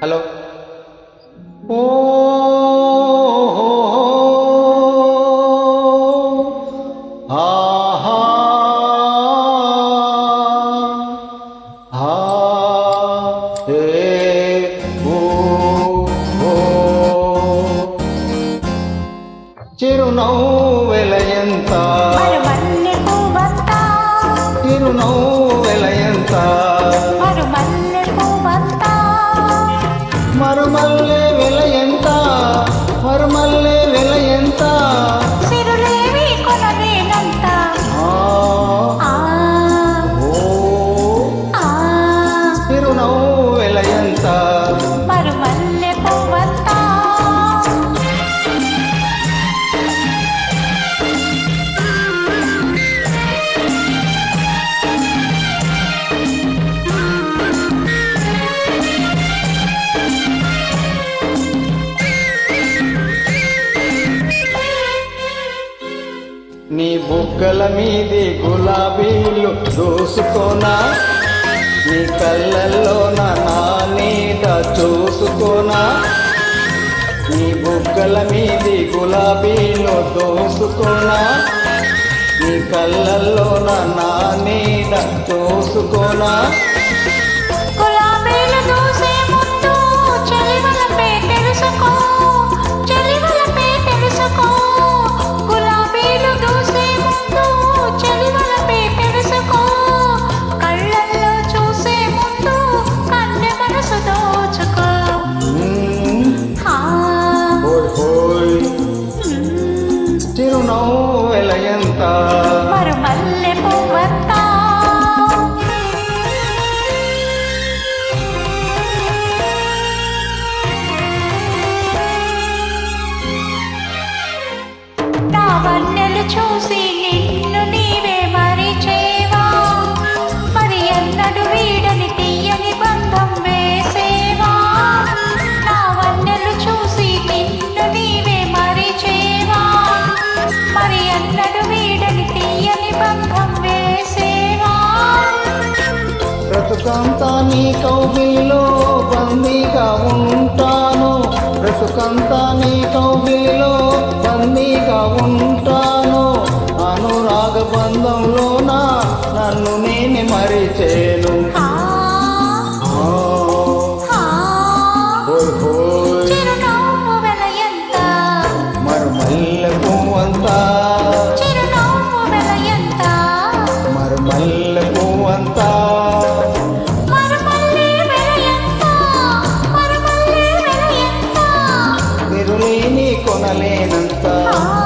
Hello ఓ ఆహా నీ బుగ్గల మీది గులాబీలు దూసుకోనా నీ కళ్ళల్లో నా నీట చూసుకోనా నీ బుగ్గల మీది గులాబీలు దోసుకోనా నీ కళ్ళల్లో నా నీట చూసుకోనా చిరునవ్వెల ఎంత మరుమల్లె పువ్వంతా. చూసి ఎన్నడు వీడని తీయని బంధం వేసేవా? బ్రతుకంతా నీ కౌగిలిలో బందీగా ఉంటాను. బ్రతుకంతా నీ కౌగిలిలో బందీగా ఉంటాను. అనురాగ బంధంలోన నన్ను నేను మరిచేను. ఆ, తిరులేని